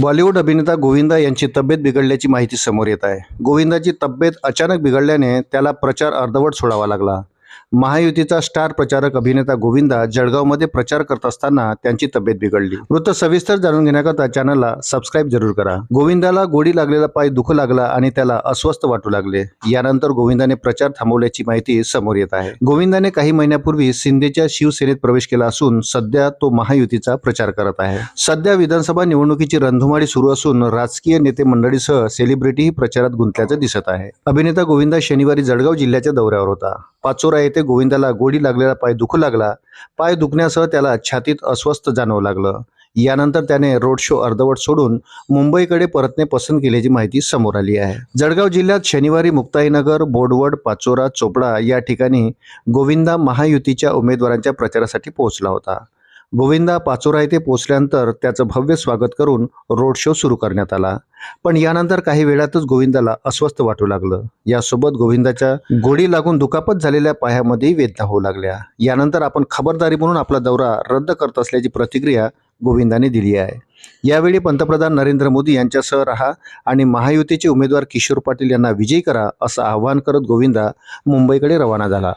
बॉलिवूड अभिनेता गोविंदा यांची तब्येत बिघडल्याची माहिती समोर येत आहे. गोविंदाची तब्येत अचानक बिघडल्याने त्याला प्रचार अर्धवट सोडावा लागला. महायुतीचा स्टार प्रचारक अभिनेता गोविंदा जळगावमध्ये प्रचार करत असताना त्यांची तब्येत बिघडली. वृत्त सविस्तर जाणून घेण्याकरता चॅनलला सबस्क्राईब जरूर करा. गोविंदाला गोडी लागलेला पाय दुखू लागला आणि त्याला अस्वस्थ वाटू लागले. यानंतर गोविंदाने प्रचार थांबवल्याची माहिती समोर येत आहे. गोविंदाने काही महिन्यापूर्वी शिंदेच्या शिवसेनेत प्रवेश केला असून सध्या तो महायुतीचा प्रचार करत आहे. सध्या विधानसभा निवडणुकीची रणधुमाळी सुरू असून राजकीय नेते मंडळीसह सेलिब्रिटीही प्रचारात गुंतल्याचं दिसत आहे. अभिनेता गोविंदा शनिवारी जळगाव जिल्ह्याच्या दौऱ्यावर होता. पाचोरा येथे गोविंदाला गोडी लागलेला पाय दुखू लागला. पाय दुखण्यासह त्याला छातीत अस्वस्थ जाणवू लागलं. यानंतर त्याने रोड शो अर्धवट सोडून मुंबईकडे परतणे पसंत केल्याची माहिती समोर आली आहे. जळगाव जिल्ह्यात शनिवारी मुक्ताईनगर बोडवड पाचोरा चोपडा या ठिकाणी गोविंदा महायुतीच्या उमेदवारांच्या प्रचारासाठी पोहोचला होता. गोविंदा पाचोरा येथे पोहोचल्यानंतर त्याचं भव्य स्वागत करून रोड शो सुरू करण्यात आला. पण यानंतर काही वेळातच गोविंदाला अस्वस्थ वाटू लागलं. यासोबत गोविंदाच्या गोडी लागून दुखापत झालेल्या पायामध्ये वेदना होऊ लागल्या. यानंतर आपण खबरदारी म्हणून आपला दौरा रद्द करत असल्याची प्रतिक्रिया गोविंदाने दिली आहे. यावेळी पंतप्रधान नरेंद्र मोदी यांच्यासह राहा आणि महायुतीचे उमेदवार किशोर पाटील यांना विजयी करा असं आवाहन करत गोविंदा मुंबईकडे रवाना झाला.